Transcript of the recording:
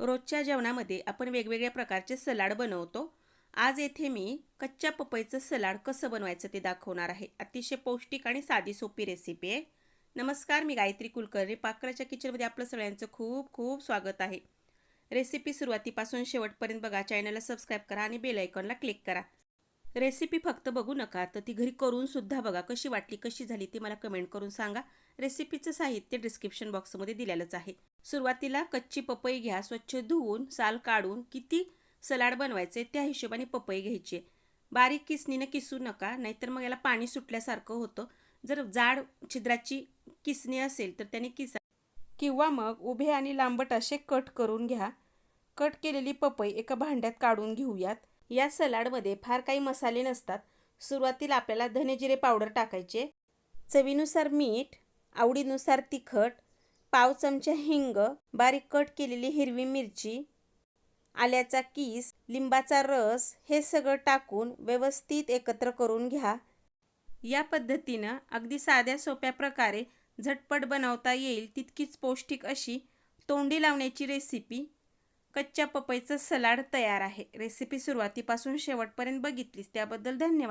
रोजच्या जेवणामध्ये आपण वेगवेगळ्या प्रकारचे सलाड बनवतो. आज येथे मी कच्च्या पपईचं सलाड कसं बनवायचं ते दाखवणार आहे. अतिशय पौष्टिक आणि साधी सोपी रेसिपी आहे. नमस्कार मी गायत्री कुलकर्णी. पाकराच्या किचनमध्ये आपलं सगळ्यांचं खूप खूप स्वागत आहे. रेसिपी सुरुवातीपासून शेवटपर्यंत बघा. चॅनलला सबस्क्राईब करा आणि बेलायकॉनला क्लिक करा. रेसिपी फक्त बघू नका. तर ती घरी करून सुद्धा बघा कशी वाटली कशी झाली ती मला कमेंट करून सांगा. रेसिपीचं साहित्य डिस्क्रिप्शन बॉक्समध्ये दिलेलंच आहे. सुरुवातीला कच्ची पपई घ्या स्वच्छ धुवून साल काढून किती सलाड बनवायचे त्या हिशोबाने पपई घ्यायची बारीक किसणीनं किसू नका नाहीतर मग याला पाणी सुटल्यासारखं होतं. जर जाड छिद्राची किसणी असेल तर त्याने किसा किंवा मग उभे आणि लांबट असे कट करून घ्या. कट केलेली पपई एका भांड्यात काढून घेऊयात. या सलाडमध्ये फार काही मसाले नसतात. सुरुवातीला आपल्याला धनेजिरे पावडर टाकायचे. चवीनुसार मीठ आवडीनुसार तिखट पाव चमचा हिंग बारीक कट केलेली हिरवी मिरची आल्याचा किस लिंबाचा रस हे सगळं टाकून व्यवस्थित एकत्र करून घ्या. या पद्धतीनं अगदी साध्या सोप्या प्रकारे झटपट बनवता येईल तितकीच पौष्टिक अशी तोंडी लावण्याची रेसिपी कच्च्या पपईचं सलाड तयार आहे. रेसिपी सुरुवातीपासून शेवटपर्यंत बघितलीस त्याबद्दल धन्यवाद.